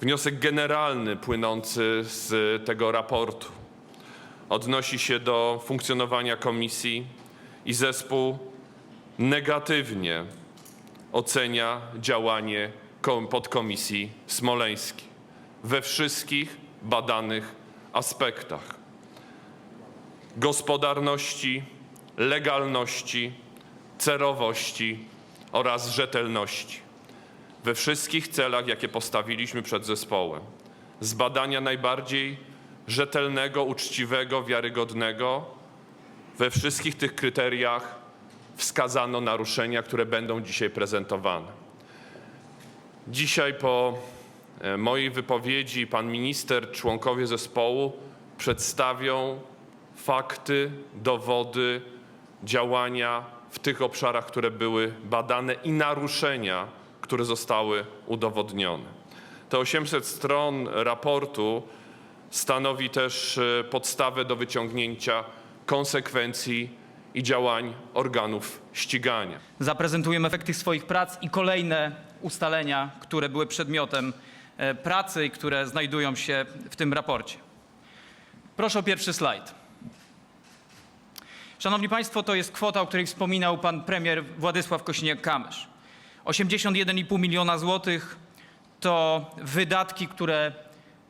Wniosek generalny płynący z tego raportu odnosi się do funkcjonowania komisji i zespół negatywnie ocenia działanie kom- podkomisji smoleńskiej we wszystkich badanych aspektach. Gospodarności, legalności, celowości oraz rzetelności we wszystkich celach, jakie postawiliśmy przed zespołem. Z badania najbardziej rzetelnego, uczciwego, wiarygodnego, we wszystkich tych kryteriach wskazano naruszenia, które będą dzisiaj prezentowane. Dzisiaj po e, mojej wypowiedzi pan minister, członkowie zespołu przedstawią fakty, dowody działania w tych obszarach, które były badane i naruszenia, które zostały udowodnione. Te 800 stron raportu stanowi też e, podstawę do wyciągnięcia konsekwencji i działań organów ścigania. Zaprezentujemy efekty swoich prac i kolejne ustalenia, które były przedmiotem e, pracy i które znajdują się w tym raporcie. Proszę o pierwszy slajd. Szanowni Państwo, to jest kwota, o której wspominał pan premier Władysław Kosiniak-Kamysz. 81,5 miliona złotych to wydatki, które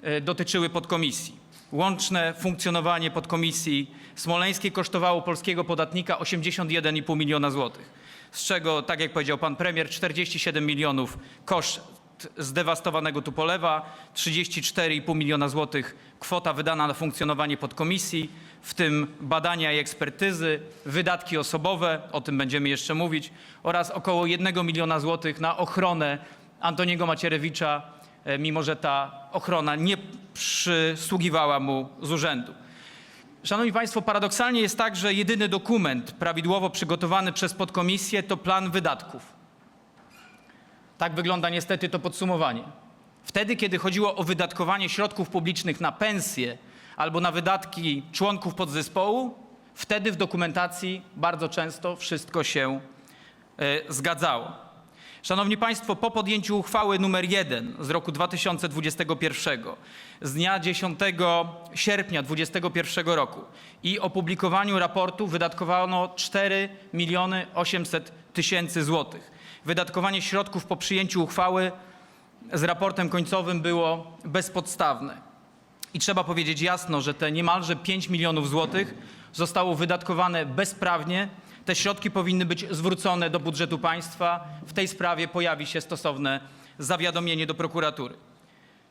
e, dotyczyły podkomisji. Łączne funkcjonowanie podkomisji smoleńskiej kosztowało polskiego podatnika 81,5 miliona złotych, z czego, tak jak powiedział pan premier, 47 milionów koszt zdewastowanego Tupolewa, 34,5 miliona złotych kwota wydana na funkcjonowanie podkomisji, w tym badania i ekspertyzy, wydatki osobowe, o tym będziemy jeszcze mówić, oraz około 1 miliona złotych na ochronę Antoniego Macierewicza, e, mimo że ta ochrona nie przysługiwała mu z urzędu. Szanowni Państwo, paradoksalnie jest tak, że jedyny dokument prawidłowo przygotowany przez podkomisję to plan wydatków. Tak wygląda niestety to podsumowanie. Wtedy, kiedy chodziło o wydatkowanie środków publicznych na pensje albo na wydatki członków podzespołu, wtedy w dokumentacji bardzo często wszystko się e, zgadzało. Szanowni Państwo, po podjęciu uchwały numer 1 z roku 2021 z dnia 10 sierpnia 2021 roku i opublikowaniu raportu wydatkowano 4 miliony 800 tysięcy złotych. Wydatkowanie środków po przyjęciu uchwały z raportem końcowym było bezpodstawne. I trzeba powiedzieć jasno, że te niemalże 5 milionów złotych zostało wydatkowane bezprawnie. Te środki powinny być zwrócone do budżetu państwa. W tej sprawie pojawi się stosowne zawiadomienie do prokuratury.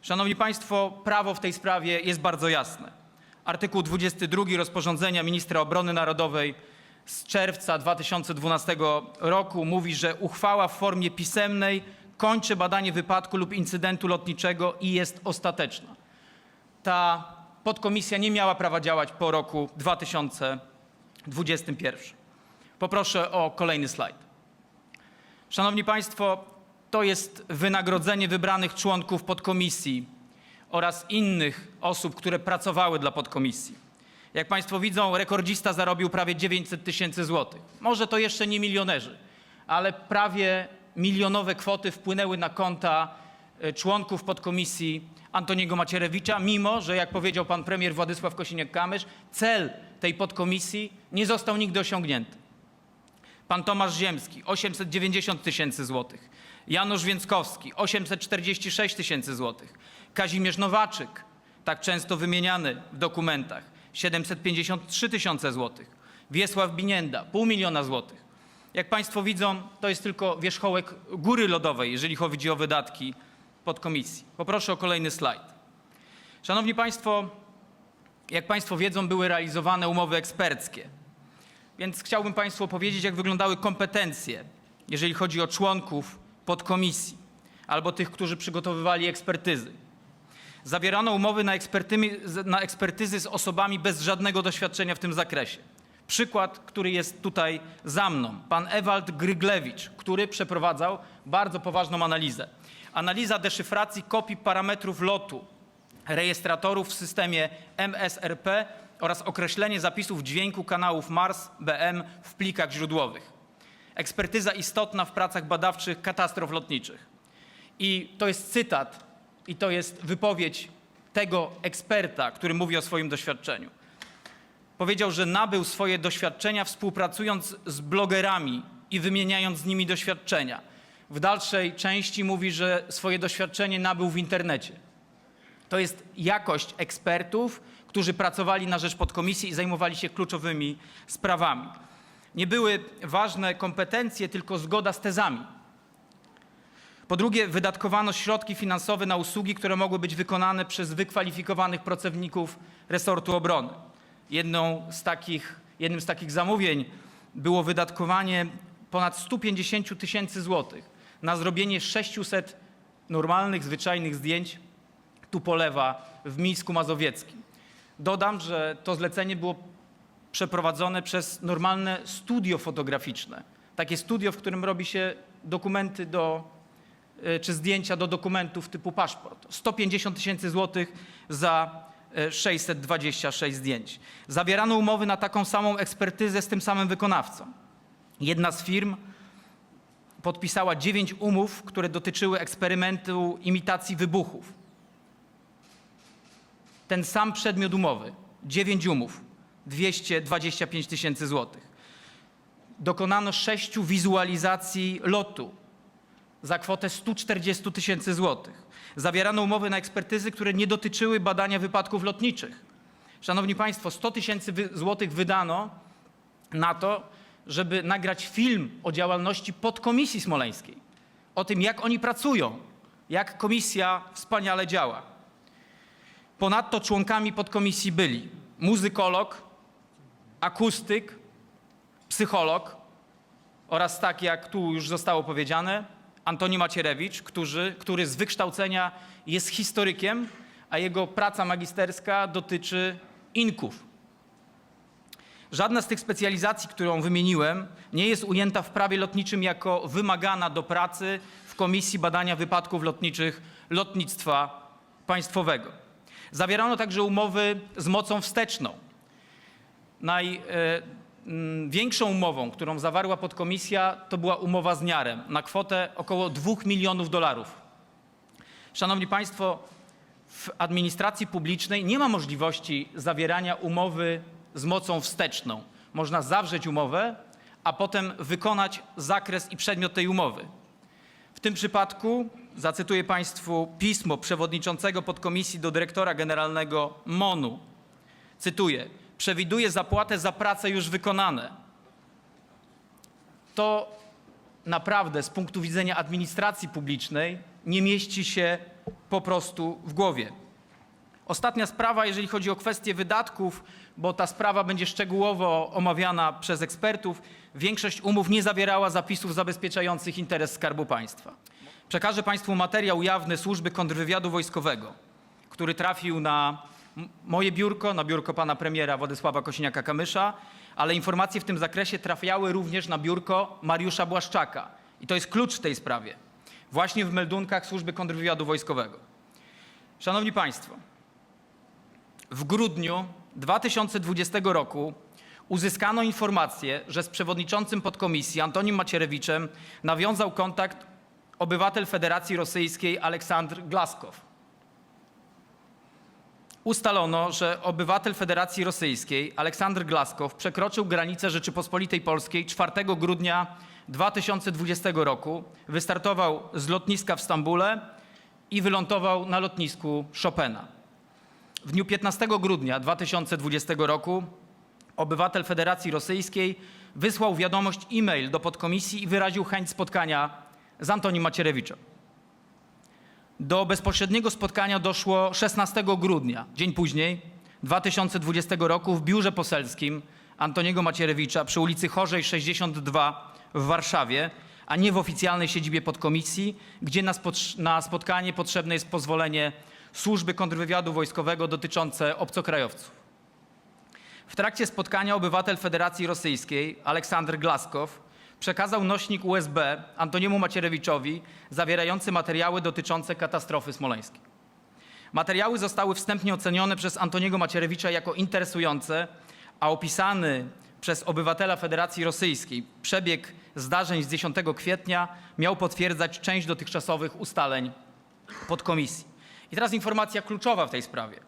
Szanowni Państwo, prawo w tej sprawie jest bardzo jasne. Artykuł 22 rozporządzenia ministra obrony narodowej z czerwca 2012 roku mówi, że uchwała w formie pisemnej kończy badanie wypadku lub incydentu lotniczego i jest ostateczna ta podkomisja nie miała prawa działać po roku 2021. Poproszę o kolejny slajd. Szanowni Państwo, to jest wynagrodzenie wybranych członków podkomisji oraz innych osób, które pracowały dla podkomisji. Jak Państwo widzą, rekordzista zarobił prawie 900 tysięcy złotych. Może to jeszcze nie milionerzy, ale prawie milionowe kwoty wpłynęły na konta e, członków podkomisji Antoniego Macierewicza, mimo że, jak powiedział pan premier Władysław Kosiniak-Kamysz, cel tej podkomisji nie został nigdy osiągnięty. Pan Tomasz Ziemski 890 tysięcy złotych, Janusz Więckowski 846 tysięcy złotych, Kazimierz Nowaczyk, tak często wymieniany w dokumentach 753 tysiące złotych, Wiesław Binienda pół miliona złotych. Jak Państwo widzą, to jest tylko wierzchołek góry lodowej, jeżeli chodzi o wydatki podkomisji. Poproszę o kolejny slajd. Szanowni Państwo, jak Państwo wiedzą, były realizowane umowy eksperckie. Więc chciałbym Państwu opowiedzieć, jak wyglądały kompetencje, jeżeli chodzi o członków podkomisji albo tych, którzy przygotowywali ekspertyzy. Zawierano umowy na, na ekspertyzy z osobami bez żadnego doświadczenia w tym zakresie. Przykład, który jest tutaj za mną. Pan Ewald Gryglewicz, który przeprowadzał bardzo poważną analizę. Analiza deszyfracji kopii parametrów lotu rejestratorów w systemie MSRP oraz określenie zapisów dźwięku kanałów Mars BM w plikach źródłowych. Ekspertyza istotna w pracach badawczych katastrof lotniczych. I to jest cytat I to jest wypowiedź tego eksperta, który mówi o swoim doświadczeniu. Powiedział, że nabył swoje doświadczenia współpracując z blogerami i wymieniając z nimi doświadczenia. W dalszej części mówi, że swoje doświadczenie nabył w internecie. To jest jakość ekspertów, którzy pracowali na rzecz podkomisji i zajmowali się kluczowymi sprawami. Nie były ważne kompetencje, tylko zgoda z tezami. Po drugie, wydatkowano środki finansowe na usługi, które mogły być wykonane przez wykwalifikowanych pracowników resortu obrony. Jedną z takich, jednym z takich zamówień było wydatkowanie ponad 150 tysięcy złotych na zrobienie 600 normalnych, zwyczajnych zdjęć Tupolewa w Mińsku Mazowieckim. Dodam, że to zlecenie było przeprowadzone przez normalne studio fotograficzne. Takie studio, w którym robi się dokumenty do, e, czy zdjęcia do dokumentów typu paszport. 150 tysięcy złotych za e, 626 zdjęć. Zawierano umowy na taką samą ekspertyzę z tym samym wykonawcą. Jedna z firm podpisała dziewięć umów, które dotyczyły eksperymentu imitacji wybuchów. Ten sam przedmiot umowy, dziewięć umów, 225 tysięcy złotych. Dokonano sześciu wizualizacji lotu za kwotę 140 tysięcy złotych. Zawierano umowy na ekspertyzy, które nie dotyczyły badania wypadków lotniczych. Szanowni Państwo, 100 tysięcy złotych wydano na to, żeby nagrać film o działalności podkomisji smoleńskiej. O tym, jak oni pracują, jak komisja wspaniale działa. Ponadto członkami podkomisji byli muzykolog, akustyk, psycholog oraz tak jak tu już zostało powiedziane, Antoni Macierewicz, który, który z wykształcenia jest historykiem, a jego praca magisterska dotyczy inków. Żadna z tych specjalizacji, którą wymieniłem, nie jest ujęta w prawie lotniczym jako wymagana do pracy w Komisji Badania Wypadków Lotniczych Lotnictwa Państwowego. Zawierano także umowy z mocą wsteczną. Największą umową, którą zawarła podkomisja, to była umowa z Niarem na kwotę około 2 milionów dolarów. Szanowni Państwo, w administracji publicznej nie ma możliwości zawierania umowy z mocą wsteczną. Można zawrzeć umowę, a potem wykonać zakres i przedmiot tej umowy. W tym przypadku zacytuję Państwu pismo przewodniczącego podkomisji do dyrektora generalnego MONU. Cytuję: Przewiduje zapłatę za prace już wykonane. To naprawdę z punktu widzenia administracji publicznej nie mieści się po prostu w głowie. Ostatnia sprawa, jeżeli chodzi o kwestię wydatków, bo ta sprawa będzie szczegółowo omawiana przez ekspertów. Większość umów nie zawierała zapisów zabezpieczających interes Skarbu Państwa. Przekażę Państwu materiał jawny Służby Kontrwywiadu Wojskowego, który trafił na moje biurko, na biurko pana premiera Władysława Kosiniaka-Kamysza, ale informacje w tym zakresie trafiały również na biurko Mariusza Błaszczaka. I to jest klucz w tej sprawie. Właśnie w meldunkach Służby Kontrwywiadu Wojskowego. Szanowni Państwo, w grudniu 2020 roku uzyskano informację, że z przewodniczącym podkomisji Antonim Macierewiczem nawiązał kontakt obywatel Federacji Rosyjskiej Aleksandr Glaskow. Ustalono, że obywatel Federacji Rosyjskiej Aleksandr Glaskow przekroczył granicę Rzeczypospolitej Polskiej 4 grudnia 2020 roku, wystartował z lotniska w Stambule i wylądował na lotnisku Chopina. W dniu 15 grudnia 2020 roku obywatel Federacji Rosyjskiej wysłał wiadomość e-mail do podkomisji i wyraził chęć spotkania z Antonim Macierewiczem. Do bezpośredniego spotkania doszło 16 grudnia, dzień później, 2020 roku w biurze poselskim Antoniego Macierewicza przy ulicy Chorzej 62 w Warszawie, a nie w oficjalnej siedzibie podkomisji, gdzie na, spot- na spotkanie potrzebne jest pozwolenie służby kontrwywiadu wojskowego dotyczące obcokrajowców. W trakcie spotkania obywatel Federacji Rosyjskiej Aleksander Glaskow przekazał nośnik USB Antoniemu Macierewiczowi zawierający materiały dotyczące katastrofy smoleńskiej. Materiały zostały wstępnie ocenione przez Antoniego Macierewicza jako interesujące, a opisany przez obywatela Federacji Rosyjskiej przebieg zdarzeń z 10 kwietnia miał potwierdzać część dotychczasowych ustaleń podkomisji. I teraz informacja kluczowa w tej sprawie.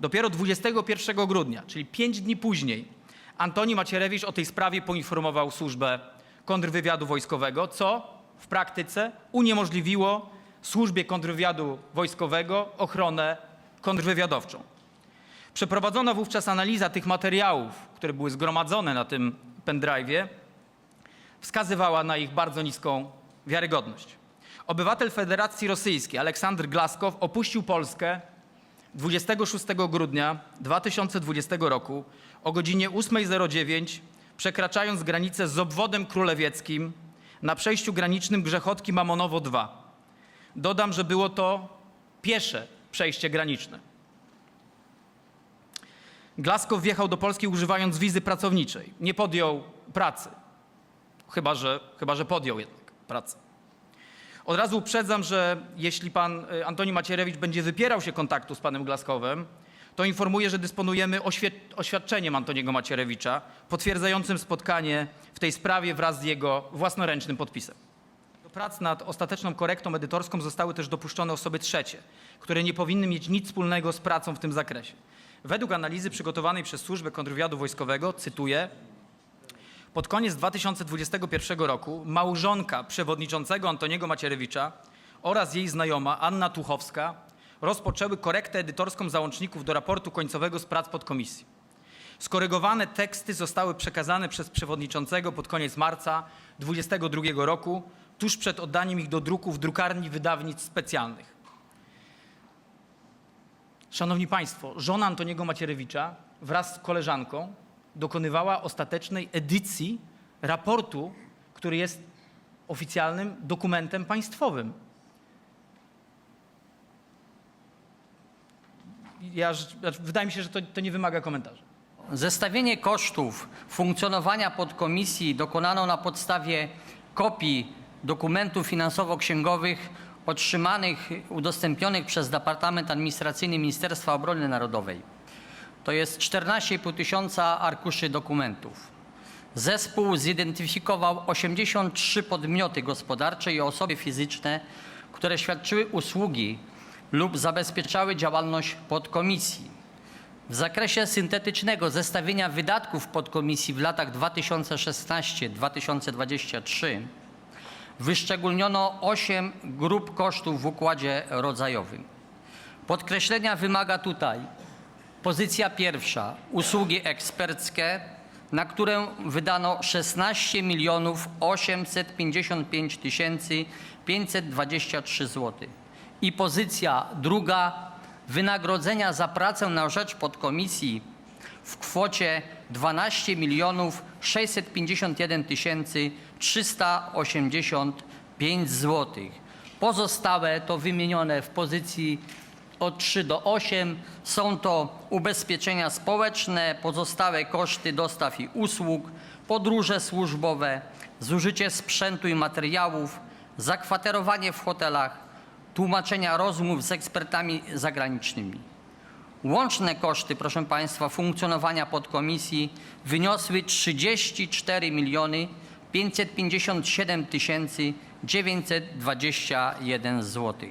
Dopiero 21 grudnia, czyli 5 dni później, Antoni Macierewicz o tej sprawie poinformował służbę kontrwywiadu wojskowego, co w praktyce uniemożliwiło służbie kontrwywiadu wojskowego ochronę kontrwywiadowczą. Przeprowadzono wówczas analiza tych materiałów, które były zgromadzone na tym pendrive'ie, wskazywała na ich bardzo niską wiarygodność. Obywatel Federacji Rosyjskiej Aleksander Glaskow opuścił Polskę 26 grudnia 2020 roku o godzinie 8.09, przekraczając granicę z obwodem królewieckim na przejściu granicznym Grzechotki Mamonowo 2. Dodam, że było to piesze przejście graniczne. Glaskow wjechał do Polski używając wizy pracowniczej. Nie podjął pracy, chyba że, chyba że podjął jednak pracę. Od razu uprzedzam, że jeśli pan y, Antoni Macierewicz będzie wypierał się kontaktu z panem Glaskowem, to informuję, że dysponujemy oświadczeniem Antoniego Macierewicza potwierdzającym spotkanie w tej sprawie wraz z jego własnoręcznym podpisem. Do prac nad ostateczną korektą edytorską zostały też dopuszczone osoby trzecie, które nie powinny mieć nic wspólnego z pracą w tym zakresie. Według analizy przygotowanej przez Służbę Kontrwywiadu Wojskowego, cytuję, pod koniec 2021 roku małżonka przewodniczącego Antoniego Macierewicza oraz jej znajoma Anna Tuchowska rozpoczęły korektę edytorską załączników do raportu końcowego z prac podkomisji. Skorygowane teksty zostały przekazane przez przewodniczącego pod koniec marca 2022 roku, tuż przed oddaniem ich do druku w drukarni wydawnictw specjalnych. Szanowni Państwo, żona Antoniego Macierewicza wraz z koleżanką dokonywała ostatecznej edycji raportu, który jest oficjalnym dokumentem państwowym. Ja, znaczy, wydaje mi się, że to, to nie wymaga komentarza. Zestawienie kosztów funkcjonowania podkomisji dokonano na podstawie kopii dokumentów finansowo-księgowych otrzymanych, udostępnionych przez Departament Administracyjny Ministerstwa Obrony Narodowej. To jest 14,5 tysiąca arkuszy dokumentów. Zespół zidentyfikował 83 podmioty gospodarcze i osoby fizyczne, które świadczyły usługi lub zabezpieczały działalność podkomisji. W zakresie syntetycznego zestawienia wydatków podkomisji w latach 2016-2023 wyszczególniono 8 grup kosztów w układzie rodzajowym. Podkreślenia wymaga tutaj pozycja pierwsza usługi eksperckie, na którę wydano 16 milionów 855 tysięcy 523 zł. I pozycja druga wynagrodzenia za pracę na rzecz podkomisji w kwocie 12 milionów 651 tysięcy 385 zł. Pozostałe to wymienione w pozycji od 3 do 8 są to ubezpieczenia społeczne, pozostałe koszty dostaw i usług, podróże służbowe, zużycie sprzętu i materiałów, zakwaterowanie w hotelach, tłumaczenia rozmów z ekspertami zagranicznymi. Łączne koszty, proszę Państwa, funkcjonowania podkomisji wyniosły 34 miliony 557 tysięcy 921 zł.